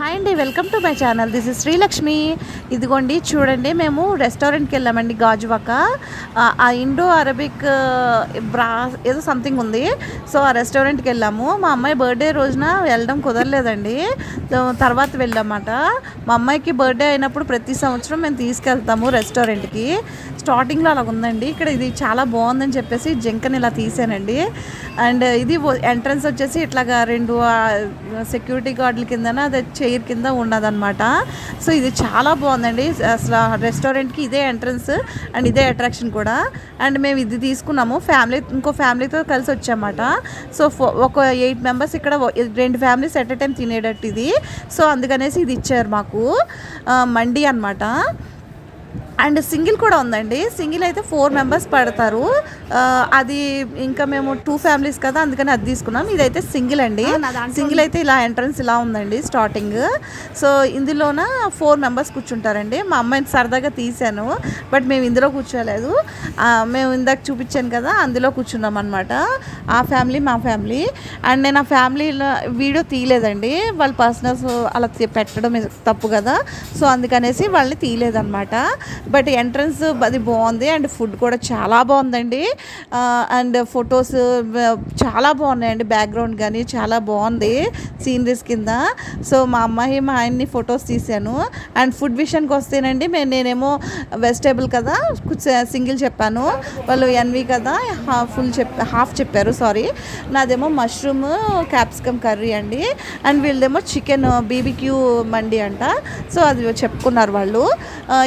Hi అండి welcome to my channel this is Srilakshmi ఇదిగోండి చూడండి మేము రెస్టారెంట్కి వెళ్ళామండి గాజువాక. ఆ, ఇండో అరబిక్ బ్రా ఏదో సంథింగ్ ఉంది. సో ఆ రెస్టారెంట్కి వెళ్ళాము. మా అమ్మాయి బర్త్డే రోజున వెళ్ళడం కుదరలేదండి. తర్వాత వెళ్ళామాట. మా అమ్మాయికి బర్త్డే అయినప్పుడు ప్రతి సంవత్సరం మేము తీసుకెళ్తాము రెస్టారెంట్కి స్టార్టింగ్లో అలా ఉందండి ఇక్కడ ఇది చాలా బాగుందని చెప్పేసి జంకని ఇలా తీసానండి. అండ్ ఇది ఎంట్రన్స్ వచ్చేసి ఇట్లాగా రెండు సెక్యూరిటీ గార్డుల కిందన అది చైర్ కింద ఉన్నదన్నమాట సో ఇది చాలా బాగుందండి. అసలు రెస్టారెంట్కి ఇదే ఎంట్రన్స్ అండ్ ఇదే అట్రాక్షన్ కూడా. అండ్ మేము ఇది తీసుకున్నాము. ఫ్యామిలీ ఇంకో ఫ్యామిలీతో కలిసి వచ్చామాట సో ఫో- ఒక ఎయిట్ మెంబర్స్ ఇక్కడ రెండు ఫ్యామిలీస్ ఎట్ ఎ టైం తినేటట్టు ఇది. సో అందుకనేసి ఇది ఇచ్చారు మాకు. మండి అనమాట అండ్ సింగిల్ కూడా ఉందండి. సింగిల్ అయితే ఫోర్ మెంబర్స్ పడతారు. అది ఇంకా మేము టూ ఫ్యామిలీస్ కదా అందుకని అది తీసుకున్నాం. ఇదైతే సింగిల్ అండి. సింగిల్ అయితే ఇలా ఎంట్రన్స్ ఇలా ఉందండి స్టార్టింగ్. సో ఇందులోన ఫోర్ మెంబర్స్ కూర్చుంటారండి. మా అమ్మాయిని సరదాగా తీసాను బట్ మేము ఇందులో కూర్చోలేదు. మేము ఇందాక చూపించాను కదా అందులో కూర్చున్నాం అనమాట ఆ ఫ్యామిలీ మా ఫ్యామిలీ. అండ్ నేను ఆ ఫ్యామిలీలో వీడియో తీయలేదండి. వాళ్ళ పర్సనల్స్ అలా పెట్టడం తప్పు కదా. సో అందుకనేసి వాళ్ళని తీయలేదన్నమాట. బట్ ఎంట్రన్స్ అది బాగుంది అండ్ ఫుడ్ కూడా చాలా బాగుందండి. అండ్ ఫొటోస్ చాలా బాగున్నాయండి బ్యాక్గ్రౌండ్ కానీ చాలా బాగుంది సీనరీస్ కింద. సో మా అమ్మాయి మా ఆయన్ని ఫొటోస్ తీశాను. అండ్ ఫుడ్ విషయానికి వస్తేనండి మేము నేనేమో వెజిటేబుల్ కదా సింగిల్ చెప్పాను. వాళ్ళు ఎన్వి కదా ఫుల్ చెప్ హాఫ్ చెప్పారు సారీ. నాదేమో మష్రూమ్ క్యాప్సికమ్ కర్రీ అండి. అండ్ వీళ్ళదేమో చికెన్ బీబీక్యూ మండి అంట. సో అది చెప్పుకున్నారు వాళ్ళు.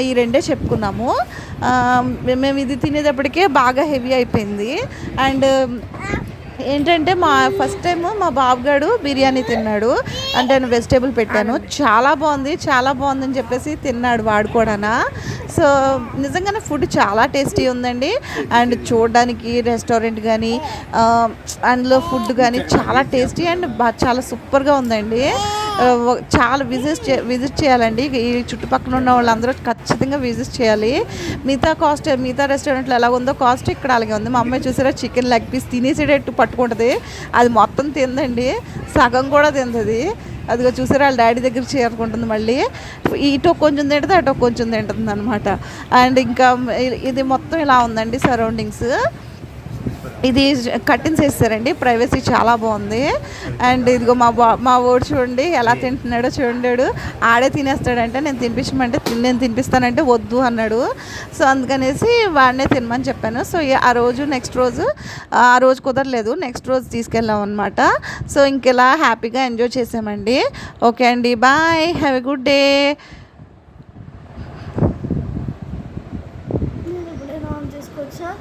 ఈ రెండే చెప్పుకున్నాము ఆ, మేము ఇది తినేటప్పటికే బాగా హెవీ అయిపోయింది. అండ్ ఏంటంటే మా ఫస్ట్ టైం మా బాబుగాడు బిర్యానీ తిన్నాడు. అంటే నేను వెజిటేబుల్ పెట్టాను. చాలా బాగుంది చాలా బాగుందని చెప్పేసి తిన్నాడు వాడు కూడానా సో నిజంగానే ఫుడ్ చాలా టేస్టీ ఉందండి. అండ్ చూడడానికి రెస్టారెంట్ కానీ అందులో ఫుడ్ కానీ చాలా టేస్టీ అండ్ చాలా సూపర్గా ఉందండి. చాలా విజిట్ విజిట్ చేయాలండి. ఈ చుట్టుపక్కల ఉన్న వాళ్ళందరూ ఖచ్చితంగా విజిట్ చేయాలి. మిగతా కాస్ట్ మిగతా రెస్టారెంట్లో ఎలా ఉందో కాస్ట్ ఇక్కడ అలాగే ఉంది. మా అమ్మాయి చూసారా చికెన్ లెగ్ పీస్ తినేసేటట్టు పట్టుకుంటుంది. అది మొత్తం తిందండి. సగం కూడా తింటుంది అదిగో చూసారా వాళ్ళ డాడీ దగ్గర చేరుకుంటుంది మళ్ళీ. ఇటో కొంచెం తింటుంది అటో కొంచెం తింటుంది అనమాట అండ్ ఇంకా ఇది మొత్తం ఇలా ఉందండి సరౌండింగ్స్ ఇది కటింగ్స్ వేస్తారండి ప్రైవసీ చాలా బాగుంది. అండ్ ఇదిగో మా బా మా ఓడు చూడండి ఎలా తింటున్నాడో చూడండాడు. ఆడే తినేస్తాడంటే నేను తినిపించమంటే నేను తినిపిస్తానంటే వద్దు అన్నాడు. సో అందుకనేసి వాడినే తినమని చెప్పాను. సో ఆ రోజు నెక్స్ట్ రోజు ఆ రోజు కుదరలేదు. నెక్స్ట్ రోజు తీసుకెళ్ళాం అనమాట సో ఇంకెలా హ్యాపీగా ఎంజాయ్ చేసామండి. ఓకే అండి. Bye. Have a good day. నేను ఆన్ చేసుకోవచ్చా